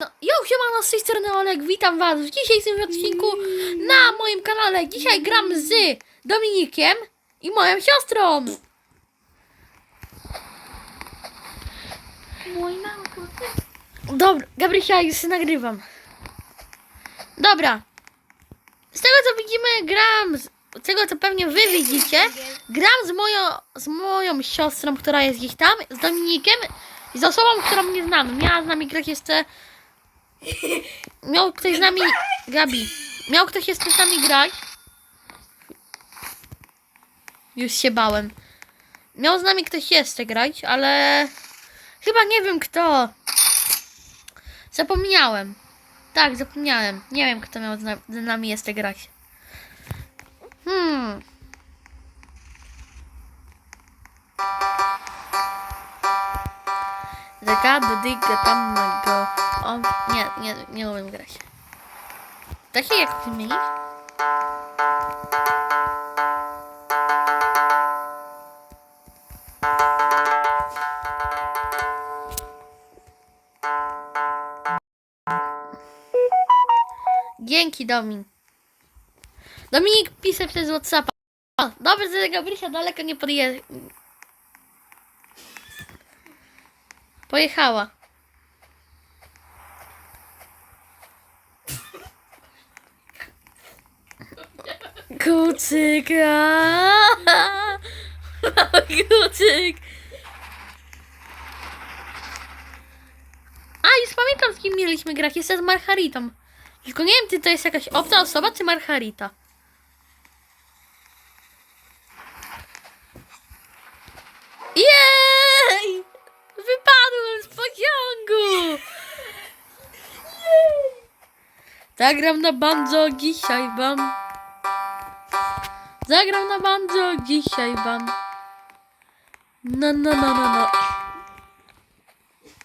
No, jo, siemano, z tej strony Olek, witam was w dzisiejszym odcinku na moim kanale. Dzisiaj gram z Dominikiem i moją siostrą. Dobra, Gabrysia, już nagrywam. Dobra. Z tego co widzimy, gram z, z tego co pewnie wy widzicie, gram z moją, z moją siostrą, która jest gdzieś tam, z Dominikiem i z osobą, którą nie znamy. Miała z nami grać jeszcze... Miał ktoś z nami... Gabi. Miał ktoś jeszcze z nami grać. Już się bałem. Miał z nami ktoś jeszcze grać, ale... Chyba nie wiem kto. Zapomniałem. Tak, zapomniałem. Nie wiem, kto miał z, na- z nami jeszcze grać. Hmm. Regado, diga, tam go. O, nie, nie, nie umiem grać. Takie jak wymienić? Dzięki, Domin. Dominik pisze przez Whatsappa. O, dobrze, że Gabrysia daleko nie podje... Pojechała. Kucyka! Kucyk! A, już pamiętam, z kim mieliśmy grać. Jestem z Margaritą. Tylko nie wiem, czy to jest jakaś obca osoba, czy Margarita. Jej! Wypadłem z pociągu! Zagram na banjo dzisiaj wam. Zagram na banjo dzisiaj wam. No, no, no, no, no.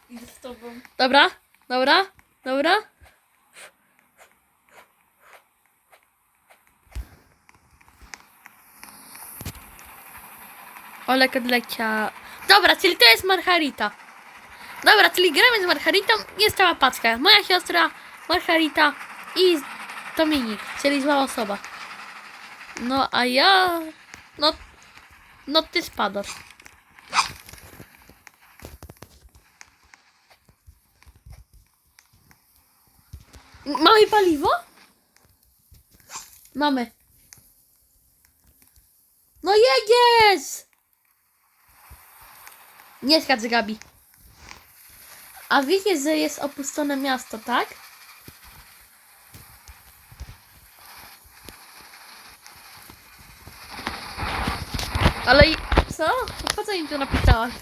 Idę z tobą. Dobra, dobra, dobra. Olek odlecia. Dobra, czyli to jest Margarita. Dobra, czyli gramy z Margaritą. Jest cała paczka. Moja siostra, Margarita i Dominik, czyli zła osoba. No, a ja... No... No, ty spadasz. Mamy paliwo? Mamy. No jedziesz! Nie skacz Gabi. A wiecie, że jest opuszczone miasto, tak? Ale i- co? Po co im to napisałaś?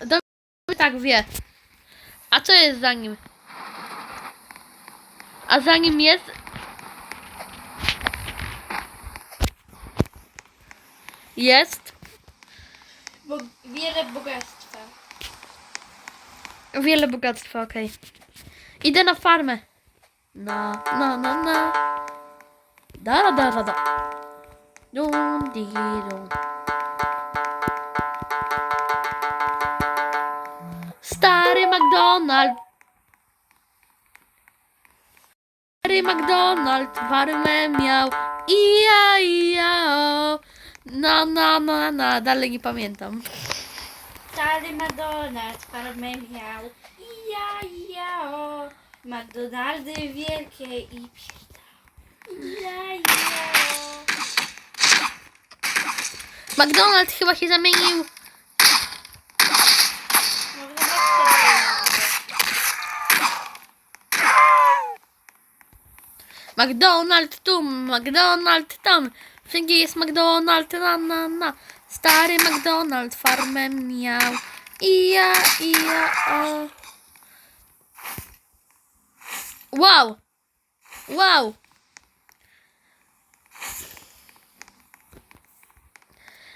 Dobry tak wie. A co jest za nim? A za nim jest... Jest Bo wiele bogactwa. wiele bogactwa, okej. Idę na farmę. Na, na, na, na. Da, da, da, da. Dum, di, dum. Stary McDonald. Stary McDonald farmę miał. Ija, ija, o. Na, na, na, na. Dalej nie pamiętam. Stary McDonald's farmę miał. I ja, i ja, o. McDonaldy wielkie i psikał. McDonald chyba się zamienił. McDonald tu, McDonald tam. Wszędzie jest McDonald, na, na, na. Stary McDonald farmę miał. I ja, i ja, o. Wow! Wow!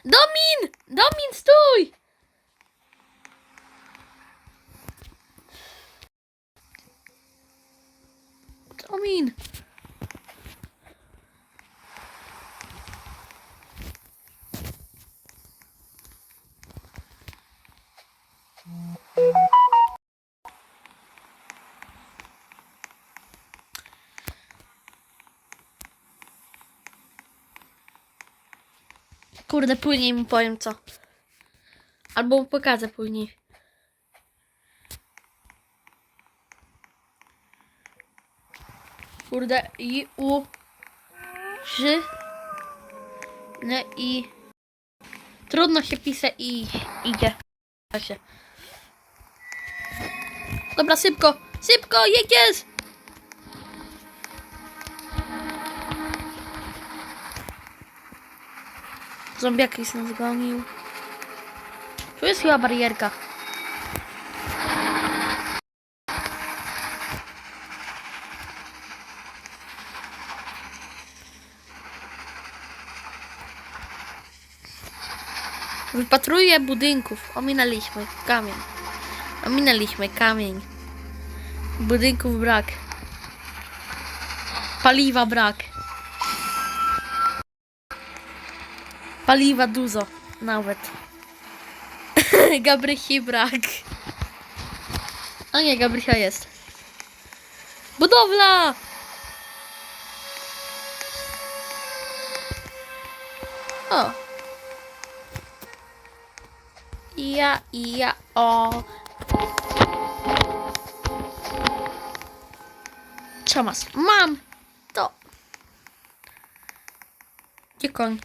Domin! Domin, stój! Domin! Kurde, później mu powiem co. Albo mu pokażę później. Kurde, i u ży n i trudno się pisze i idzie. Dobra, szybko, szybko, jedziesz! Zombiak jest nas gonił. Tu jest chyba barierka. Wypatruję budynków. Ominęliśmy kamień. Ominęliśmy kamień. Budynków brak. Paliwa brak. Paliwa dużo. Nawet. Gabrychi brak. A nie, Gabrycha jest. Budowla! O. Ja, ja, o. Co masz? Mam! To. Gdzie koń?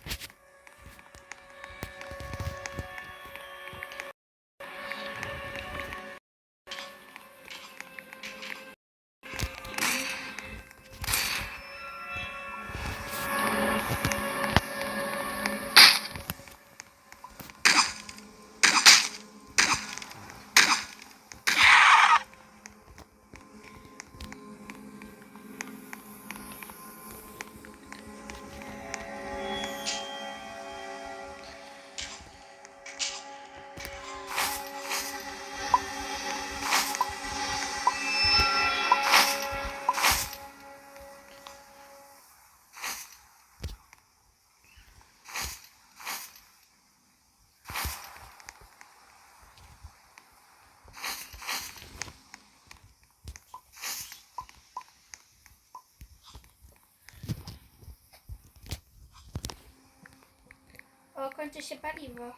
Kończy się paliwo.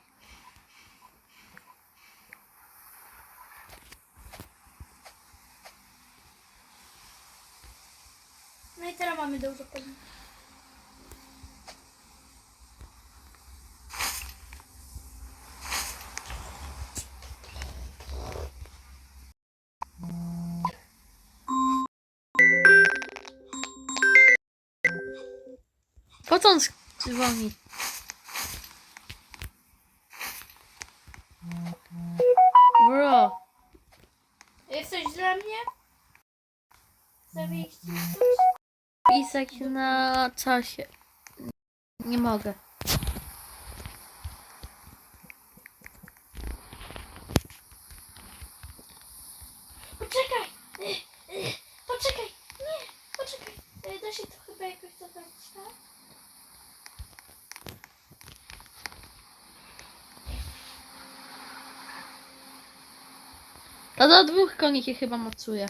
No i teraz mamy dużo paliwa. Po co on dzwoni? Pisać na czasie. Nie mogę. Poczekaj! Poczekaj! Nie! Poczekaj! E, Da się to chyba jakoś zobaczyć, tak? To do dwóch koni się chyba mocuje.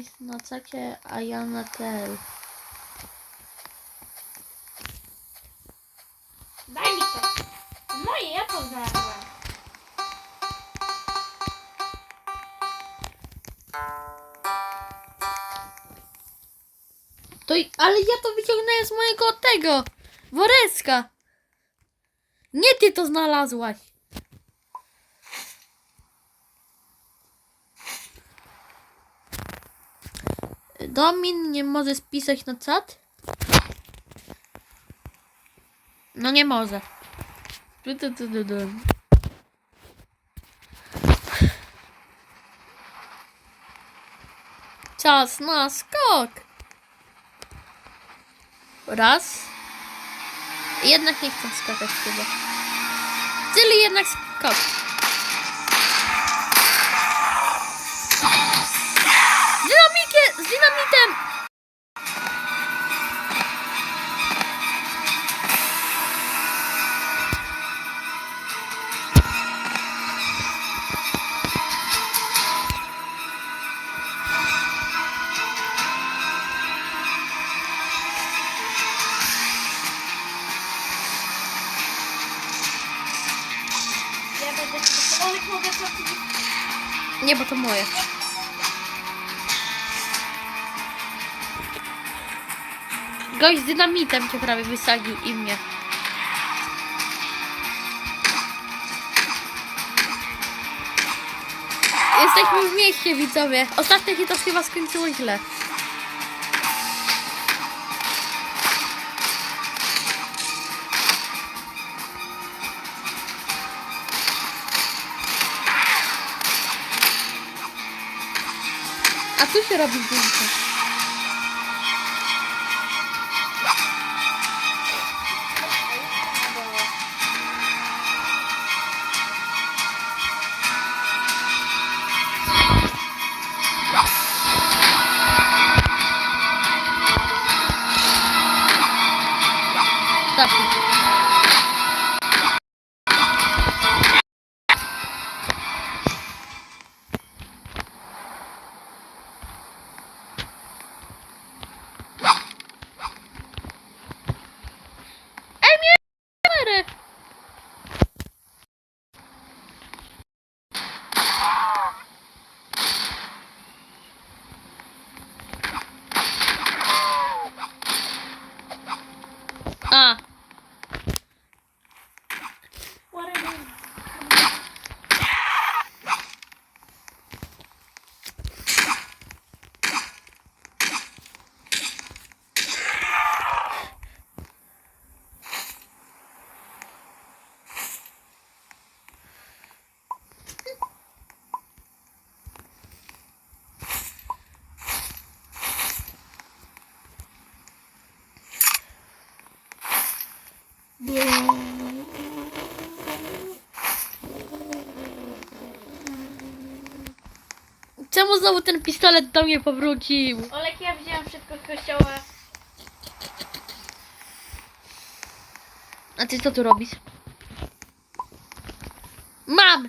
No to daj. Pis na czacie, a ja na tel. Daj mi to! Moje, ja to znalazłam. To, ale ja to wyciągnąłem z mojego tego woreczka. Nie ty to znalazłaś. Domin nie może spisać na czat? No nie może. Czas na skok. Raz. Jednak nie chcę skakać chyba. Czyli jednak skok. Moje. Gość z dynamitem cię prawie wysadził i mnie. Jesteśmy w mieście, widzowie. Ostatnio się to chyba skończyło źle. A tu się robi zdjęcie. Tak. A, czemu znowu ten pistolet do mnie powrócił? Olek, ja wziąłem wszystko z kościoła. A ty co tu robisz? Mam!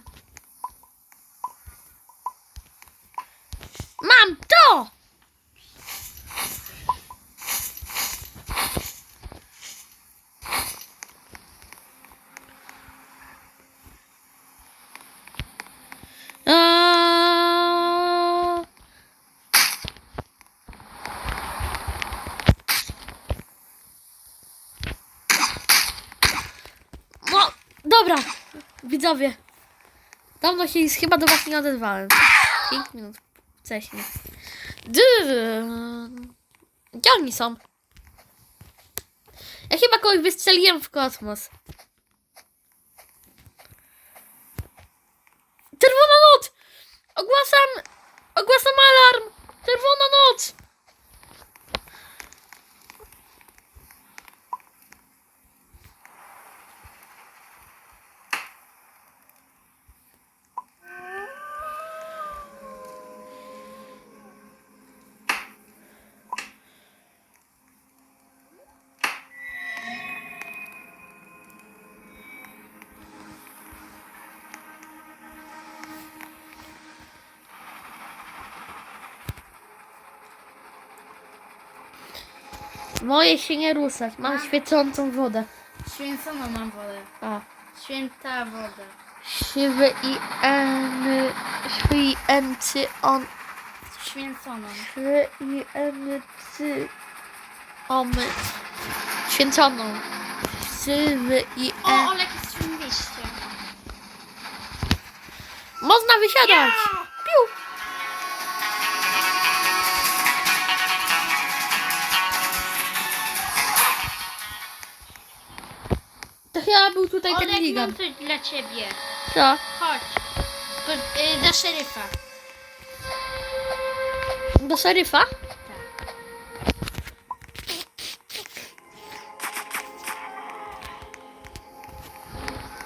Mam to! Eee... No, dobra, widzowie. Dawno się chyba do was nie odezwałem. 5 minut wcześniej. Gdzie oni są? Ja chyba kogoś wystrzeliłem w kosmos. Moje się nie ruszać. Mam świecącą wodę. Święconą mam wodę. A. Święta woda. Siwy i eny. Święcy on. Święconą. Siwy i eny. Ty. Omy. Święconą. Siwy i O, e. Olek jest w. Można wysiadać. Był tutaj ten Olek, mam coś dla ciebie. Co? Chodź. Po, y, do szeryfa. Do szeryfa?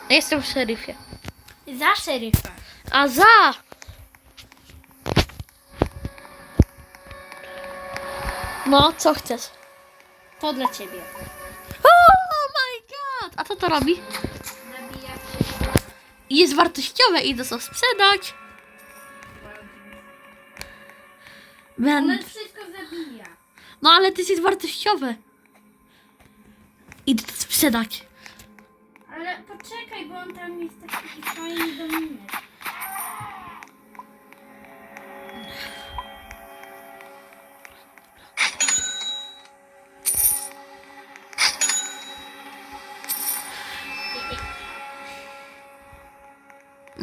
Jestem w szeryfie. Za szeryfa. A za! No, co chcesz? To dla ciebie. Co to robi? Jest wartościowe i to co sprzedać. One wszystko zabija. No ale to jest wartościowe. Idę to sprzedać. Ale poczekaj, bo on tam jest taki fajny dominek.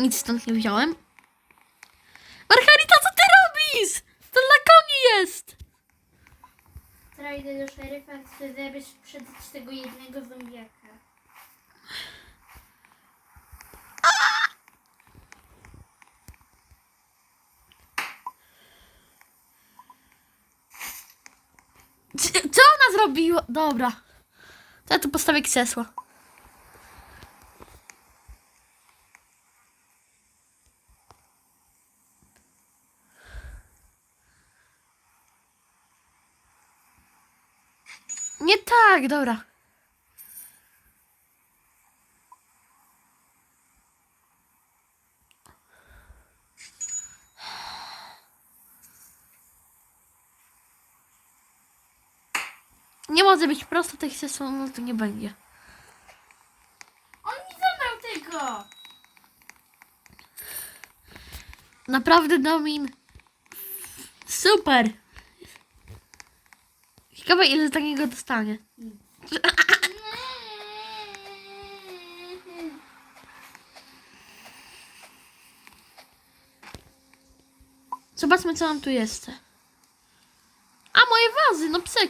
Nic stąd nie wziąłem. Margarita, co ty robisz? To dla koni jest! Teraz idę do szeryfa, chcę zabrać sprzedać tego jednego zombiaka. Co ona zrobiła? Dobra. To ja tu postawię krzesło. Nie tak, dobra. Nie może być prosto, tak krzesło, no to nie będzie. On mi zabrał tego! Naprawdę, Domin. Super. Ciekawe, ile za niego dostanie. Zobaczmy, co nam tu jest. A, moje wazy, no. To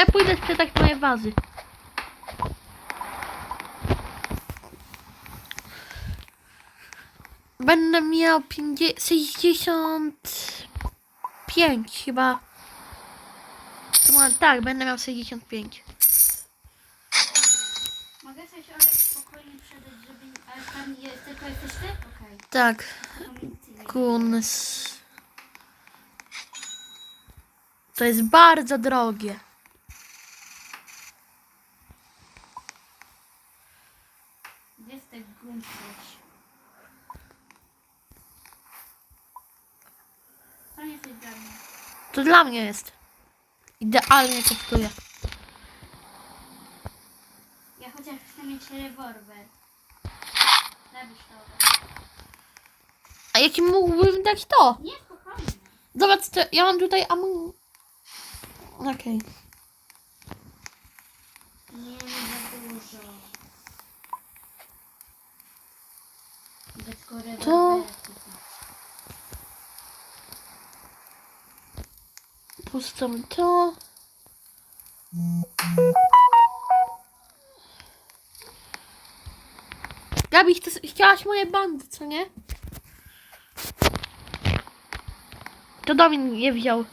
ja pójdę sprzedać moje wazy. Będę miał 50, 65 chyba. Tak, będę miał 65. Mogę coś Olek spokojnie sprzedać, żeby... Ale tam jest, tylko jesteś ty? Okej. Tak, kuns. To jest bardzo drogie. Gdzie jest ten gumpeć? To nie jest dla mnie. To dla mnie jest. Idealnie kosztuje. Ja chociaż chcę mieć rewolwer. Zabierz to. A jaki mógłbym dać to? Nie, spokojnie. Zobacz, to ja mam tutaj amu... Okej. Nie, nie za dużo. Tylko rewolwer. To- Pustam to. Gabi, ty chciałaś moje bandy, co nie? To Domin je wziął.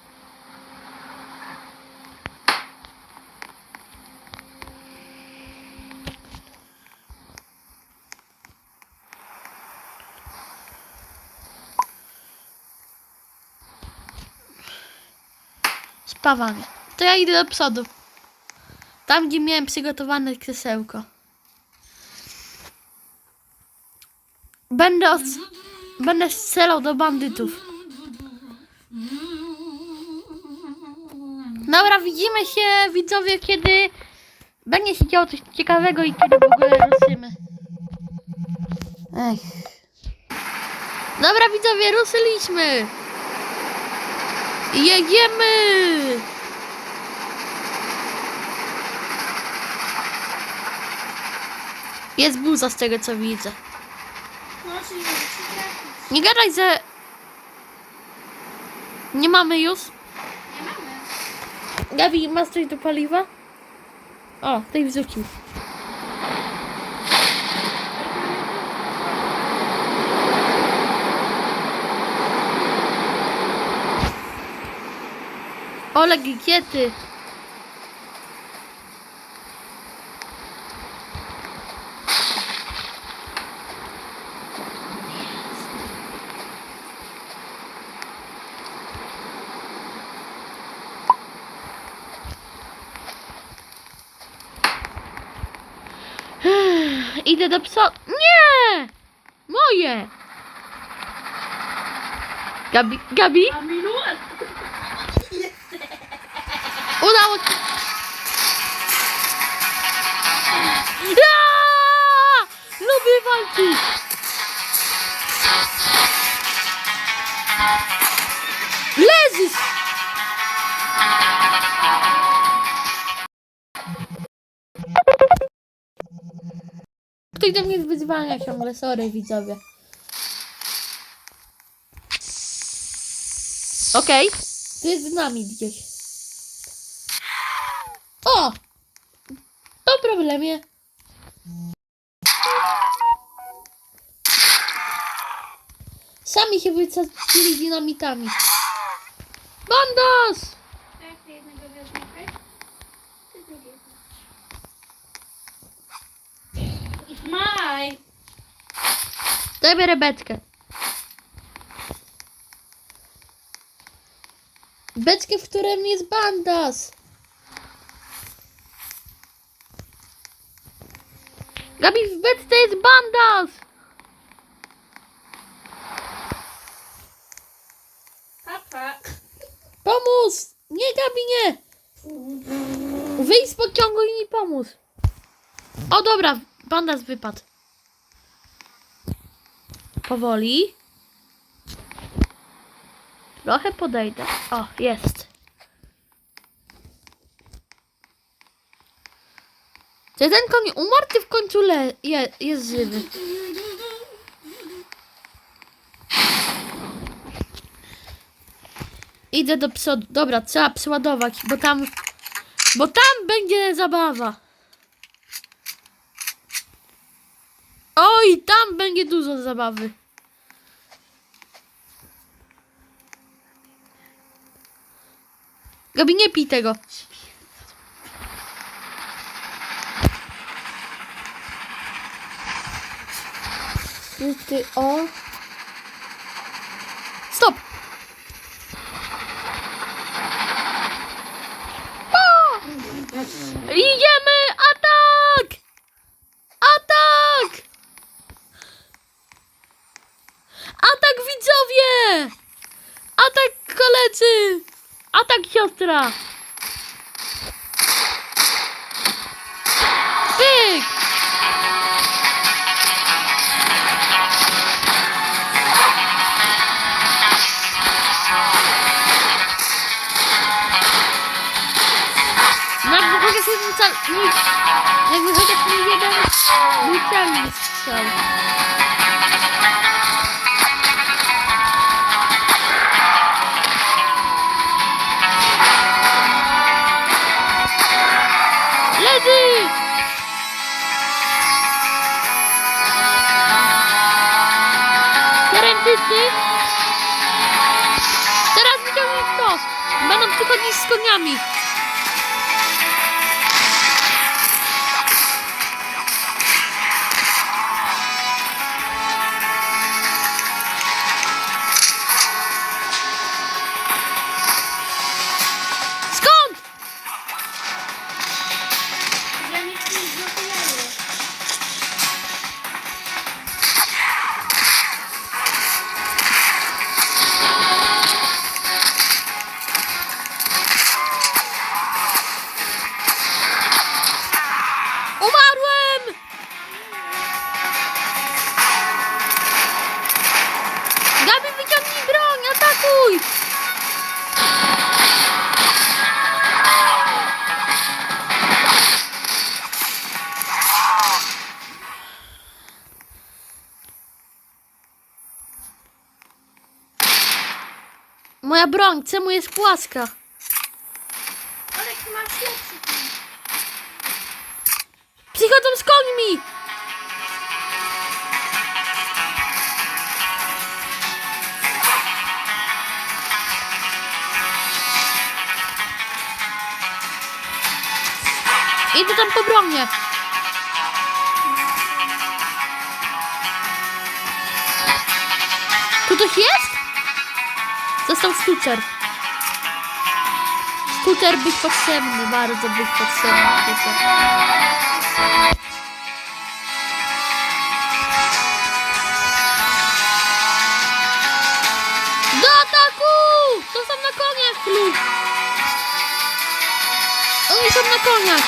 To ja idę do przodu. Tam, gdzie miałem przygotowane krzesełko. Będę. Będę strzelał do bandytów. Dobra, widzimy się, widzowie, kiedy będzie się działo coś ciekawego i kiedy w ogóle ruszymy. Ech. Dobra, widzowie, ruszyliśmy. Jedziemy! Jest buza z tego co widzę. No, nie gadaj, że... Nie mamy już. Nie mamy. Gabi, masz coś do paliwa? O, tutaj wrzucił. Oleg, gdzie ty? Idę do psa. Nie! Moje! Gabi, Gabi? Udało się. Aaa! Lubię walczyć! Leżysz! Ktoś do mnie wyzwania ciągle, sorry widzowie. Okej, to jest z nami gdzieś. O! To problemie. Sami się wycofili dynamitami. Bandos! Tak, ty jednego wezmę, okej? Ty drugiego. Maj! Daj biorę beczkę. Beczkę, w którym jest bandas. Gabi, w beczce jest bandas! Papa! Pomóż! Nie, Gabi, nie! Wyjdź z pociągu i mi pomóż. O, dobra, bandas wypadł. Powoli. Trochę podejdę. O, jest. Czy ten koń umarł, czy w końcu le je jest żywy? Idę do przodu. Dobra, trzeba przeładować, bo tam... Bo tam będzie zabawa. Oj, tam będzie dużo zabawy. Gabi, nie pij tego. Ty, o. Stop! O! Idziemy! Atak! Atak! Atak widzowie! Atak koledzy! Atak siostra! Pyk! No jakby chociaż jeden cal... Nie, jakby chociaż nie jeden mój Przychodzić z koniami. Czemu jest płaska? Olek, ty masz lepszy. Przychodzą z końmi! Idę tam po bronię. Tu ktoś jest? Został skuter. Kuter być potrzebny, bardzo być potrzebny kuter. Do ataku! To są na koniach lub! Oni są na koniach!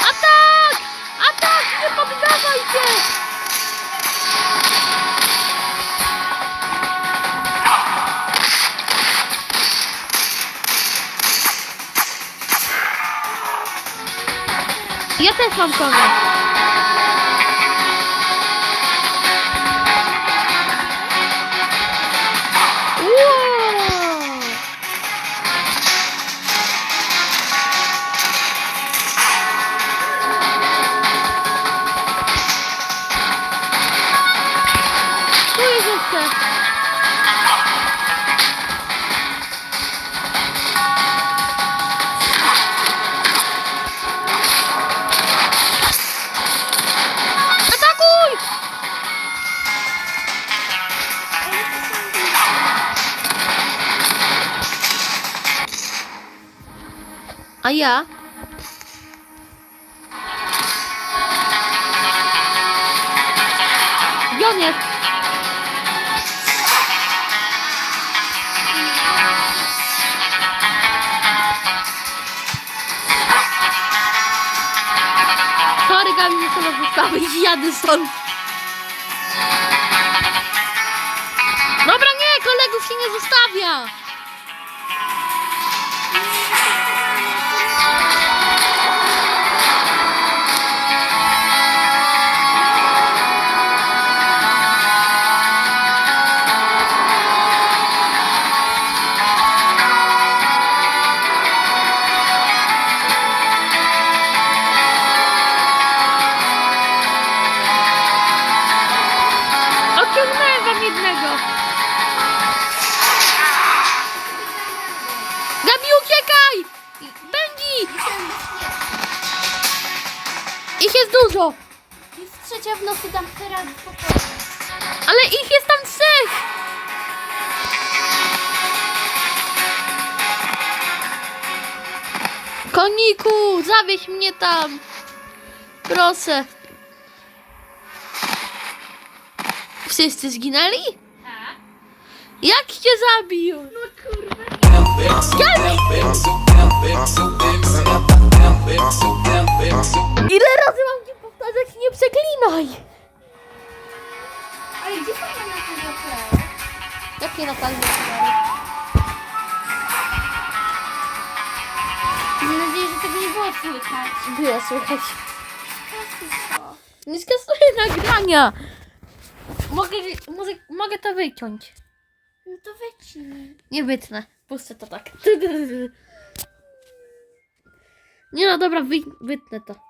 Atak! Atak! Nie poddawaj się! 再放不放了？A ja? Jest? Sorry, Gabi, nie trzeba zostawić. Jadę stąd. Dobra, nie, kolegów się nie zostawia. Nocy, tam teraz pokoju. ale ich jest tam trzech. Koniku, zawieź mnie tam. Proszę. Wszyscy zginęli? Tak? Jak cię zabił? No kurwa. Ile razy mam ci powtarzać, nie przeklinaj? Ale gdzie są na tego play? Jakie natalne Mam nadzieję, że tego nie było słychać. Było słychać. Nie skasuję nagrania. Mogę, może, mogę to wyciąć. No to wycnij. Nie wytnę. Puszczę to tak. Nie no dobra, wy, wytnę to.